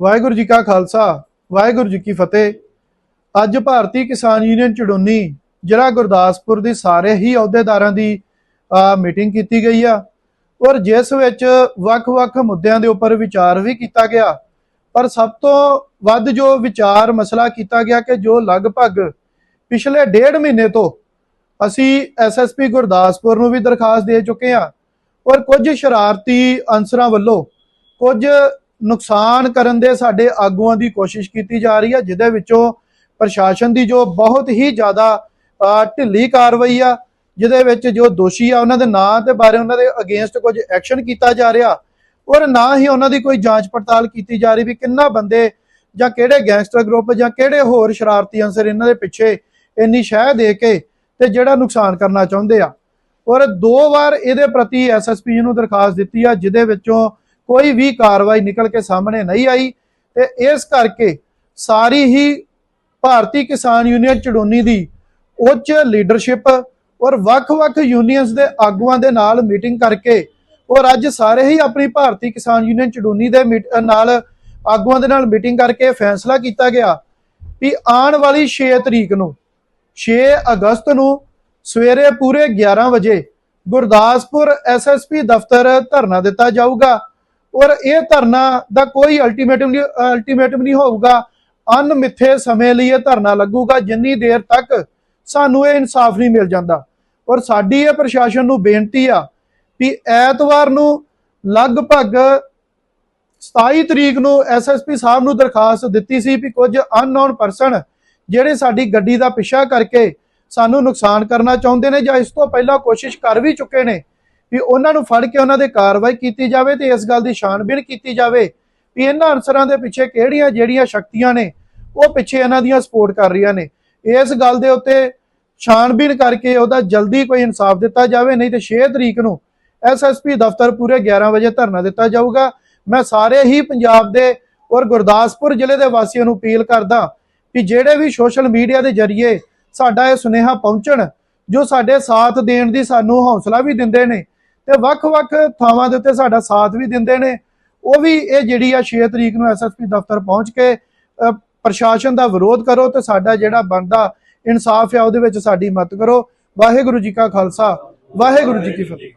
ਵਾਹਿਗੁਰੂ ਜੀ ਕਾ ਖਾਲਸਾ, ਵਾਹਿਗੁਰੂ ਜੀ ਕੀ ਫਤਿਹ। ਅੱਜ ਭਾਰਤੀ ਕਿਸਾਨ ਯੂਨੀਅਨ ਚੜੂਨੀ, ਜ਼ਿਲ੍ਹਾ ਗੁਰਦਾਸਪੁਰ ਦੇ ਸਾਰੇ ਹੀ ਅਹੁਦੇਦਾਰਾਂ ਦੀ ਮੀਟਿੰਗ ਕੀਤੀ ਗਈ ਆ। ਔਰ ਜਿਸ ਵਿੱਚ ਵੱਖ-ਵੱਖ ਮੁੱਦਿਆਂ ਦੇ ਉੱਪਰ ਵਿਚਾਰ ਵੀ ਕੀਤਾ ਗਿਆ। ਪਰ ਸਭ ਤੋਂ ਵੱਧ ਜੋ ਵਿਚਾਰ ਮਸਲਾ ਕੀਤਾ ਗਿਆ ਕਿ ਜੋ ਲਗਭਗ ਪਿਛਲੇ ਡੇਢ ਮਹੀਨੇ ਤੋਂ ਅਸੀਂ ਐਸਐਸਪੀ ਗੁਰਦਾਸਪੁਰ ਨੂੰ ਵੀ ਦਰਖਾਸਤ ਦੇ ਚੁੱਕੇ ਹਾਂ ਔਰ ਕੁਝ ਸ਼ਰਾਰਤੀ ਅਨਸਰਾਂ ਵੱਲੋਂ ਕੁਝ ਨੁਕਸਾਨ ਕਰਨ ਦੇ ਸਾਡੇ ਆਗੂਆਂ ਦੀ ਕੋਸ਼ਿਸ਼ ਕੀਤੀ ਜਾ ਰਹੀ ਹੈ, ਜਿਹਦੇ ਵਿੱਚੋਂ ਪ੍ਰਸ਼ਾਸਨ ਦੀ ਜੋ ਬਹੁਤ ਹੀ ਜ਼ਿਆਦਾ ਢਿੱਲੀ ਕਾਰਵਾਈ ਆ, ਜਿਹਦੇ ਵਿੱਚ ਜੋ ਦੋਸ਼ੀ ਆ, ਉਹਨਾਂ ਦੇ ਨਾਂ ਦੇ ਬਾਰੇ ਉਹਨਾਂ ਦੇ ਅਗੇਂਸਟ ਕੁਝ ਐਕਸ਼ਨ ਕੀਤਾ ਜਾ ਰਿਹਾ ਔਰ ਨਾ ਹੀ ਉਹਨਾਂ ਦੀ ਕੋਈ ਜਾਂਚ ਪੜਤਾਲ ਕੀਤੀ ਜਾ ਰਹੀ ਵੀ ਕਿੰਨਾ ਬੰਦੇ ਜਾਂ ਕਿਹੜੇ ਗੈਂਗਸਟਰ ਗਰੁੱਪ ਜਾਂ ਕਿਹੜੇ ਹੋਰ ਸ਼ਰਾਰਤੀ ਅੰਸਰ ਇਹਨਾਂ ਦੇ ਪਿੱਛੇ ਇੰਨੀ ਸ਼ਹਿ ਦੇ ਕੇ ਤੇ ਜਿਹੜਾ ਨੁਕਸਾਨ ਕਰਨਾ ਚਾਹੁੰਦੇ ਆ। ਔਰ ਦੋ ਵਾਰ ਇਹਦੇ ਪ੍ਰਤੀ ਐਸਐਸਪੀ ਨੂੰ ਦਰਖਾਸਤ ਦਿੱਤੀ ਆ, ਜਿਹਦੇ ਵਿੱਚੋਂ ਕੋਈ ਵੀ ਕਾਰਵਾਈ ਨਿਕਲ ਕੇ ਸਾਹਮਣੇ ਨਹੀਂ ਆਈ ਤੇ ਇਸ ਕਰਕੇ ਸਾਰੀ ਹੀ ਭਾਰਤੀ ਕਿਸਾਨ ਯੂਨੀਅਨ ਚੜੂਨੀ ਦੀ ਉੱਚ ਲੀਡਰਸ਼ਿਪ ਔਰ ਵੱਖ-ਵੱਖ ਯੂਨੀਅਨਸ ਦੇ ਆਗੂਆਂ ਦੇ ਨਾਲ ਮੀਟਿੰਗ ਕਰਕੇ ਔਰ ਅੱਜ ਸਾਰੇ ਹੀ ਆਪਣੀ ਭਾਰਤੀ ਕਿਸਾਨ ਯੂਨੀਅਨ ਚੜੂਨੀ ਦੇ ਮੀਟ- ਨਾਲ ਆਗੂਆਂ ਦੇ ਨਾਲ ਮੀਟਿੰਗ ਕਰਕੇ ਫੈਸਲਾ ਕੀਤਾ ਗਿਆ ਵੀ ਆਉਣ ਵਾਲੀ 6 ਤਰੀਕ ਨੂੰ 6 ਅਗਸਤ ਨੂੰ ਸਵੇਰੇ ਪੂਰੇ 11 ਵਜੇ ਗੁਰਦਾਸਪੁਰ ਐਸਐਸਪੀ ਦਫ਼ਤਰ ਧਰਨਾ ਦਿੱਤਾ ਜਾਊਗਾ। ਔਰ ਇਹ ਧਰਨਾ ਦਾ ਕੋਈ ਅਲਟੀਮੇਟਮ ਨਹੀਂ ਅਲਟੀਮੇਟਮ ਨਹੀਂ ਹੋਊਗਾ। ਅਨਮਿੱਥੇ ਸਮੇਂ ਲਈ ਇਹ ਧਰਨਾ ਲੱਗੂਗਾ, ਜਿੰਨੀ ਦੇਰ ਤੱਕ ਸਾਨੂੰ ਇਹ ਇਨਸਾਫ ਨਹੀਂ ਮਿਲ ਜਾਂਦਾ। ਔਰ ਸਾਡੀ ਇਹ ਪ੍ਰਸ਼ਾਸਨ ਨੂੰ ਬੇਨਤੀ ਆ ਵੀ ਐਤਵਾਰ ਨੂੰ ਲਗਭਗ 27 ਤਰੀਕ ਨੂੰ ਐਸਐਸਪੀ ਸਾਹਿਬ ਨੂੰ ਦਰਖਾਸਤ ਦਿੱਤੀ ਸੀ ਵੀ ਕੁਝ ਅਨਨੋਨ ਪਰਸਨ ਜਿਹੜੇ ਸਾਡੀ ਗੱਡੀ ਦਾ ਪਿੱਛਾ ਕਰਕੇ ਸਾਨੂੰ ਨੁਕਸਾਨ ਕਰਨਾ ਚਾਹੁੰਦੇ ਨੇ ਜਾਂ ਇਸ ਤੋਂ ਪਹਿਲਾਂ ਕੋਸ਼ਿਸ਼ ਕਰ ਵੀ ਚੁੱਕੇ ਨੇ ਵੀ ਉਹਨਾਂ ਨੂੰ ਫੜ ਕੇ ਉਹਨਾਂ ਦੇ ਕਾਰਵਾਈ ਕੀਤੀ ਜਾਵੇ ਤੇ ਇਸ ਗੱਲ ਦੀ ਛਾਣਬੀਣ ਕੀਤੀ ਜਾਵੇ। ਵੀ ਇਹਨਾਂ ਅਨਸਰਾਂ ਦੇ ਪਿੱਛੇ ਕਿਹੜੀਆਂ ਜਿਹੜੀਆਂ ਸ਼ਕਤੀਆਂ ਨੇ, ਉਹ ਪਿੱਛੇ ਇਹਨਾਂ ਦੀਆਂ ਸਪੋਰਟ ਕਰ ਰਹੀਆਂ ਨੇ। ਇਸ ਗੱਲ ਦੇ ਉੱਤੇ ਛਾਣਬੀਣ ਕਰਕੇ ਉਹਦਾ ਜਲਦੀ ਕੋਈ ਇਨਸਾਫ ਦਿੱਤਾ ਜਾਵੇ, ਨਹੀਂ ਤੇ 6 ਤਰੀਕ ਨੂੰ ਐਸਐਸਪੀ ਦਫ਼ਤਰ ਪੂਰੇ 11 ਵਜੇ ਧਰਨਾ ਦਿੱਤਾ ਜਾਊਗਾ। ਮੈਂ ਸਾਰੇ ਹੀ ਪੰਜਾਬ ਦੇ ਔਰ ਗੁਰਦਾਸਪੁਰ ਜ਼ਿਲ੍ਹੇ ਦੇ ਵਾਸੀਆਂ ਨੂੰ ਅਪੀਲ ਕਰਦਾ ਕਿ ਜਿਹੜੇ ਵੀ ਸੋਸ਼ਲ ਮੀਡੀਆ ਦੇ ਜ਼ਰੀਏ ਸਾਡਾ ਇਹ ਸੁਨੇਹਾ ਪਹੁੰਚਣ, ਜੋ ਸਾਡੇ ਸਾਥ ਦੇਣ ਦੀ ਸਾਨੂੰ ਹੌਸਲਾ ਵੀ ਦਿੰਦੇ ਨੇ ਤੇ ਵੱਖ-ਵੱਖ ਥਾਵਾਂ ਦੇ ਉੱਤੇ ਸਾਡਾ ਸਾਥ ਵੀ ਦਿੰਦੇ ਨੇ। ਉਹ ਵੀ ਇਹ ਜਿਹੜੀ ਆ 6 ਤਰੀਕ ਨੂੰ ਐਸਐਸਪੀ ਦਫ਼ਤਰ ਪਹੁੰਚ ਕੇ ਪ੍ਰਸ਼ਾਸਨ ਦਾ ਵਿਰੋਧ ਕਰੋ ਤੇ ਸਾਡਾ ਜਿਹੜਾ ਬਣਦਾ ਇਨਸਾਫ ਆ ਉਹਦੇ ਵਿੱਚ ਸਾਡੀ ਮਦਦ ਕਰੋ। ਵਾਹਿਗੁਰੂ ਜੀ ਕਾ ਖਾਲਸਾ, ਵਾਹਿਗੁਰੂ ਜੀ ਕੀ ਫਤਿਹ।